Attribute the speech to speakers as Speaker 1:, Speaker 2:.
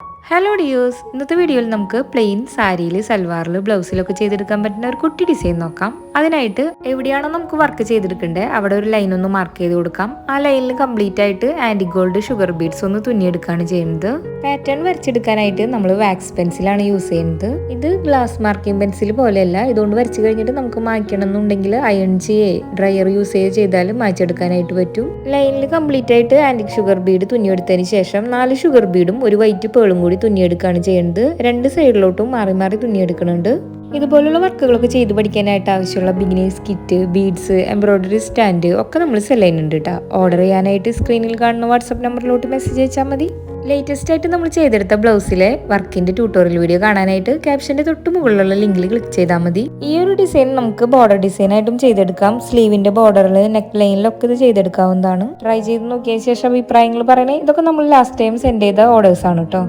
Speaker 1: you hello ഡിയോസ് ഇന്നത്തെ വീഡിയോയിൽ നമുക്ക് പ്ലെയിൻ സാരിയിൽ സൽവാറിൽ ബ്ലൗസിലൊക്കെ ചെയ്തെടുക്കാൻ പറ്റുന്ന ഒരു കുട്ടി ഡിസൈൻ നോക്കാം. അതിനായിട്ട് എവിടെയാണോ നമുക്ക് വർക്ക് ചെയ്തെടുക്കേണ്ടത് അവിടെ ഒരു ലൈൻ ഒന്ന് മാർക്ക് ചെയ്ത് കൊടുക്കാം. ആ ലൈനിൽ കംപ്ലീറ്റ് ആയിട്ട് ആന്റി ഗോൾഡ് ഷുഗർ ബീഡ്സ് ഒന്ന് തുന്നിയെടുക്കുകയാണ് ചെയ്യുന്നത്. പാറ്റേൺ വരച്ചെടുക്കാനായിട്ട് നമ്മൾ വാക്സ് പെൻസിലാണ് യൂസ് ചെയ്യുന്നത്. ഇത് ഗ്ലാസ് മാർക്കിംഗ് പെൻസിൽ പോലെയല്ല ഇതുകൊണ്ട് വരച്ച് കഴിഞ്ഞിട്ട് നമുക്ക് മായ്ക്കണം എന്നുണ്ടെങ്കിൽ അയൺ ചെയ്യേ ഡ്രയർ യൂസ് ചെയ്ത് ചെയ്താൽ മായ്ച്ചെടുക്കാനായിട്ട് പറ്റും. ലൈനിൽ കംപ്ലീറ്റ് ആയിട്ട് ആന്റിക് ഷുഗർ ബീഡ് തുന്നിയെടുത്തതിന് ശേഷം നാല് ഷുഗർ ബീഡും ഒരു വൈറ്റ് പേളും കൂടി തുന്നിയെടുക്കുകയാണ് ചെയ്യുന്നത്. രണ്ട് സൈഡിലോട്ടും മാറി മാറി തുന്നിയെടുക്കുന്നുണ്ട് ഇതുപോലുള്ള വർക്കുകളൊക്കെ ചെയ്ത് പഠിക്കാനായിട്ട് ആവശ്യമുള്ള beginners kit beads embroidery stand ഒക്കെ നമ്മൾ സെൽ ചെയ്യുന്നുണ്ട് കേട്ടോ ഓർഡർ ചെയ്യാനായിട്ട് സ്ക്രീനിൽ കാണുന്ന വാട്സപ്പ് നമ്പറിലോട്ട് മെസ്സേജ് അയച്ചാൽ മതി. ലേറ്റസ്റ്റ് ആയിട്ട് നമ്മൾ ചെയ്തെടുത്ത ബ്ലൗസിലെ വർക്കിന്റെ ട്യൂട്ടോറിയൽ വീഡിയോ കാണാനായിട്ട് ക്യാപ്ഷന്റെ തൊട്ട് മുകളിലുള്ള ലിങ്കിൽ ക്ലിക്ക് ചെയ്താൽ മതി. ഈ ഒരു ഡിസൈൻ നമുക്ക് ബോർഡർ ഡിസൈൻ ആയിട്ടും ചെയ്തെടുക്കാം. സ്ലീവിന്റെ ബോർഡറിൽ നെക്ക് ലൈനിലൊക്കെ ഇത് ചെയ്തെടുക്കാവുന്നതാണ്. ട്രൈ ചെയ്ത് നോക്കിയ ശേഷം അഭിപ്രായങ്ങൾ പറയണേ. ഇതൊക്കെ നമ്മൾ ലാസ്റ്റ് ടൈം സെൻഡ് ചെയ്ത ഓർഡേഴ്സ് ആണ് കേട്ടോ